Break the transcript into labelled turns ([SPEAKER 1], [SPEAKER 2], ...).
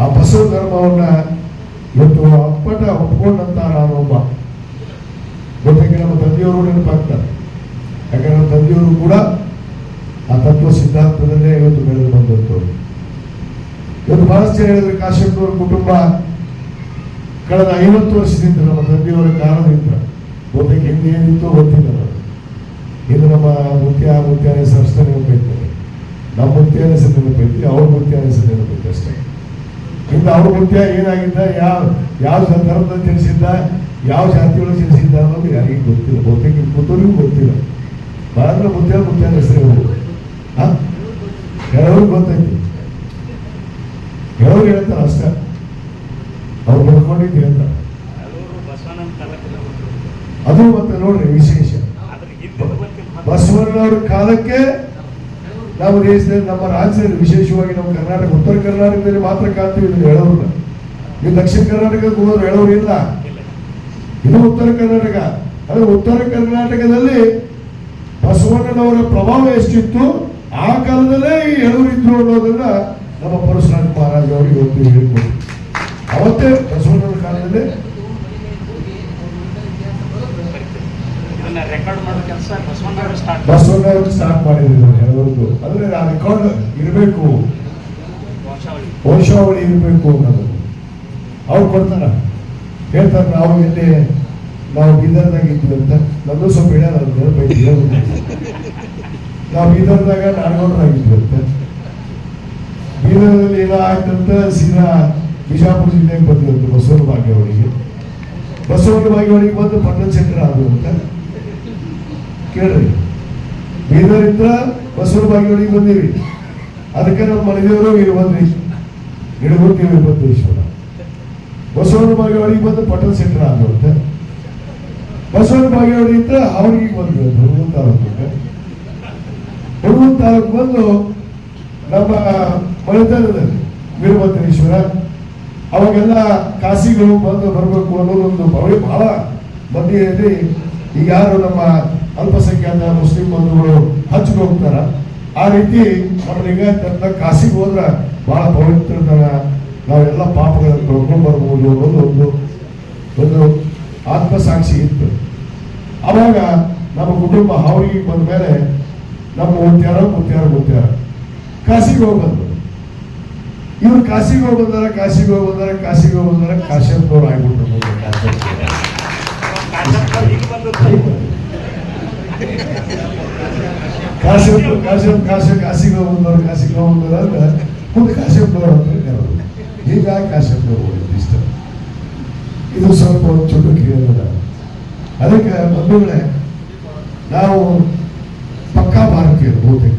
[SPEAKER 1] ಆ ಬಸವ ಧರ್ಮವನ್ನ ಇವತ್ತು ಅಪ್ಪಟ ಒಪ್ಕೊಂಡಂತ ನಾನು ಒಬ್ಬ. ಜೊತೆಗೆ ನಮ್ಮ ತಂದೆಯವರು ನೆನಪಾಗ್ತಾರೆ. ಯಾಕಂದ್ರೆ ನಮ್ಮ ತಂದೆಯವರು ಕೂಡ ಆ ತತ್ವ ಸಿದ್ಧಾಂತದಲ್ಲೇ ಇವತ್ತು ಬೆಳೆದು ಬಂದಂಥವ್ರು ಇವತ್ತು ಬಹಳಷ್ಟು ಜನ ಹೇಳಿದ್ರೆ ಕಾಶಂಪುರ ಕುಟುಂಬ ಕಳೆದ ಐವತ್ತು ವರ್ಷದಿಂದ ನಮ್ಮ ತಂದೆಯವರ ಕಾರಣದಿಂದ ಬಹುತೇಕ ಹಿಂದೆ ಏನಿತ್ತು ಗೊತ್ತಿಲ್ಲ. ಇದು ನಮ್ಮ ಮುಖ್ಯ ಮುತ್ಯಾನ ಹೆಸರು ಅಷ್ಟೇ ನಮ್ಮ ಮುತ್ಯಾನ ಹೆಸರು ನೆನಪೈತಿ, ಅವ್ರ ಮುತ್ಯಾನ ಹೆಸರು ನೆನಪೈತಿ. ಅವ್ರ ಮುಖ್ಯ ಏನಾಗಿದ್ದ? ಯಾವ ಯಾವ ಸಂದರ್ಭದಲ್ಲಿ ಜನಿಸಿದ್ದ? ಯಾವ ಶಾಂತಿಗಳು ತಿಳಿಸಿದ್ದ ಅನ್ನೋದು ಯಾರಿಗೂ ಗೊತ್ತಿಲ್ಲ. ಬಹುತೇಕ ಕೂತವ್ರಿಗೂ ಗೊತ್ತಿಲ್ಲ. ಬಹಳ ಮುತ್ಯ ಮುತ್ಯಾನ ಹೆಸರು ಕೆಲವ್ರಿಗೆ ಗೊತ್ತೈತಿ. ಕೆಲವ್ರು ಹೇಳ್ತಾರೆ ಅಷ್ಟೇ. ಅವ್ರು ಬರ್ಕೊಂಡಿದ್ದು ಹೇಳ್ತಾರೆ. ಅದು ಮತ್ತೆ ನೋಡ್ರಿ ವಿಶೇಷ. ಬಸವಣ್ಣವ್ರ ಕಾಲಕ್ಕೆ ನಮ್ಮ ದೇಶದಲ್ಲಿ ನಮ್ಮ ರಾಜ್ಯದಲ್ಲಿ ವಿಶೇಷವಾಗಿ ನಮ್ಮ ಕರ್ನಾಟಕ, ಉತ್ತರ ಕರ್ನಾಟಕದಲ್ಲಿ ಮಾತ್ರ ಕಾಣ್ತೀವಿ ಇದನ್ನು ಹೇಳೋರು ನೀವು ದಕ್ಷಿಣ ಕರ್ನಾಟಕಕ್ಕೆ ಹೋಗೋರು ಹೇಳೋರು ಇಲ್ಲ.
[SPEAKER 2] ಇಲ್ಲ
[SPEAKER 1] ಇದು ಉತ್ತರ ಕರ್ನಾಟಕ. ಅಂದ್ರೆ ಉತ್ತರ ಕರ್ನಾಟಕದಲ್ಲಿ ಬಸವಣ್ಣನವರ ಪ್ರಭಾವ ಎಷ್ಟಿತ್ತು, ಆ ಕಾಲದಲ್ಲೇ ಈ ಇದ್ರು ಅನ್ನೋದನ್ನ ನಮ್ಮ ಪರಶುರಾಮ್ ಮಹಾರಾಜ್ ಅವರು ಇವತ್ತು ಹೇಳ್ಬೋದು ಅವತ್ತೇ ಬಸವಣ್ಣನ ಕಾಲದಲ್ಲಿ
[SPEAKER 2] ಇದನ್ನ ರೆಕಾರ್ಡ್ ಮಾಡೋ ಕೆಲಸ ಬಸವಣ್ಣವರು ಸ್ಟಾರ್ಟ್
[SPEAKER 1] ಬಸವಣ್ಣವರು ಸ್ಟಾರ್ಟ್ ಮಾಡಿದ್ರು ಎಳವರಿದು ಅಂದ್ರೆ ಆ ರೆಕಾರ್ಡ್ ಇರಬೇಕು.
[SPEAKER 2] ವಂಶಾವಳಿ.
[SPEAKER 1] ಇರಬೇಕು ಅನ್ನೋದು. ಅವ್ರು ಕೊಡ್ತಾರ. ಹೇಳ್ತಾರೆ ನಾವು ಇಲ್ಲಿ ನಾವು ಬೀದರ್ದಾಗ ಇದ್ವಿ ಅಂತ. ನಂದು ಸ್ವಲ್ಪ ಹೇಳ್ಯಾರ. ನಾವು ಬೀದರ್ದಾಗ ನಾಡಗೌಡರಾಗಿದ್ವಿ ಅಂತ. ಬೀದರ್ದಲ್ಲಿ ಏನೋ ಆಯ್ತಂತ ಸೀದಾ ಬಿಜಾಪುರ ಜಿಲ್ಲೆಗೆ ಬಂದಿರುತ್ತೆ ಬಸವನ ಬಾಗೇವಾಡಿಗೆ ಬಸವನ ಬಾಗೇವಾಡಿಗೆ ಬಂದು ಪಟ್ಟಣ ಸೆಂಟರ್ ಆದ್ರು ಅಂತ. ಕೇಳ್ರಿ. ಬೀದರಿಂದ ಬಸವ ಬಾಗಿಗಳಿಗೆ ಬಂದೀವಿ ಅದಕ್ಕೆ ನಮ್ಮ ಮನೆದೇವರು ಇಲ್ಲಿ ಬಂದ್ರಿ. ವೀರಭದ್ರೇಶ್ವರ ಬಸವನ ಬಾಗಿಗಳಿಗೆ ಬಂದು ಪಟ್ಟಣ ಸೆಂಟರ್ ಆಗುತ್ತೆ ಬಸವನ ಬಾಗೇವಾಡಿಯಿಂದ ಅವರಿಗೆ ಬಂದ್ವಿ ಹುಡುಗನ ತಾಲೂಕಿಗೆ ಹುಡುಗನ ತಾಲೂಕು ಬಂದು ನಮ್ಮ ಮನೆತನದಲ್ಲಿ ವೀರಭದ್ರೇಶ್ವರ, ಅವಾಗೆಲ್ಲ ಕಾಸಿಗಳು ಬಂದು ಬರಬೇಕು ಅನ್ನೋದೊಂದು ಬಹಳ ಮಂದಿಯಲ್ಲಿ ಈಗ ಯಾರು ನಮ್ಮ ಅಲ್ಪಸಂಖ್ಯಾತ ಮುಸ್ಲಿಂ ಬಂಧುಗಳು ಹಚ್ಚಿಗೆ ಹೋಗ್ತಾರ. ಆ ರೀತಿ ನಮ್ಮ ಲಿಂಗಾಯತ ಕಾಸಿಗೆ ಹೋದ್ರ ಬಹಳ ಪವಿತ್ರತನ ನಾವೆಲ್ಲ ಪಾಪಗಳನ್ನು ಕಳ್ಕೊಂಡು ಬರ್ಬೋದು ಅನ್ನೋದು ಒಂದು ಒಂದು ಆತ್ಮಸಾಕ್ಷಿ ಇತ್ತು. ಅವಾಗ ನಮ್ಮ ಕುಟುಂಬ ಹಾವಿಗೆ ಬಂದ ಮೇಲೆ ನಮ್ಮ ಮುತ್ಯಾರ ಮುತ್ಯಾರ ಮುತ್ಯಾರ ಕಾಸಿಗೆ ಹೋಗಿ ಬಂದರು. ಇವ್ರು ಕಾಸಿಗೆ ಹೋಗಿ ಬಂದಾರ ಕಾಶಿಗೆ ಹೋಗಿ ಬಂದಾರ ಕಾಶಿಗೆ ಹೋಗಿ ಬಂದಾರ ಮುಂದೆ ಕಾಶ್ಯಪ್ನವ್ರು.
[SPEAKER 2] ಕಾಶ್ಯಪ್ನವ್ರು ಈಗ ಬಂದು
[SPEAKER 1] ಕಾಶ್ಯಪ್ ಕಾಶ್ಯಪ್ ಕಾಶ್ಯಪ್ ಕಾಶಿಗೆ ಹೋಗಿ ಬಂದವರು ಕಾಶಿಗೆ ಹೋಗಿ ಬಂದಾರ ಅಂದ್ರೆ ಮುಂದೆ ಅಂತ ಹೋಗಿದ್ದು ಇಷ್ಟ. ಇದು ಸ್ವಲ್ಪ ಒಂದು ಹೇಳಿದ ಅದಕ್ಕೆ ಬಂಧುಗಳೇ, ನಾವು ಪಕ್ಕಾ ಭಾರತೀಯರು ಬಹುತೇಕ.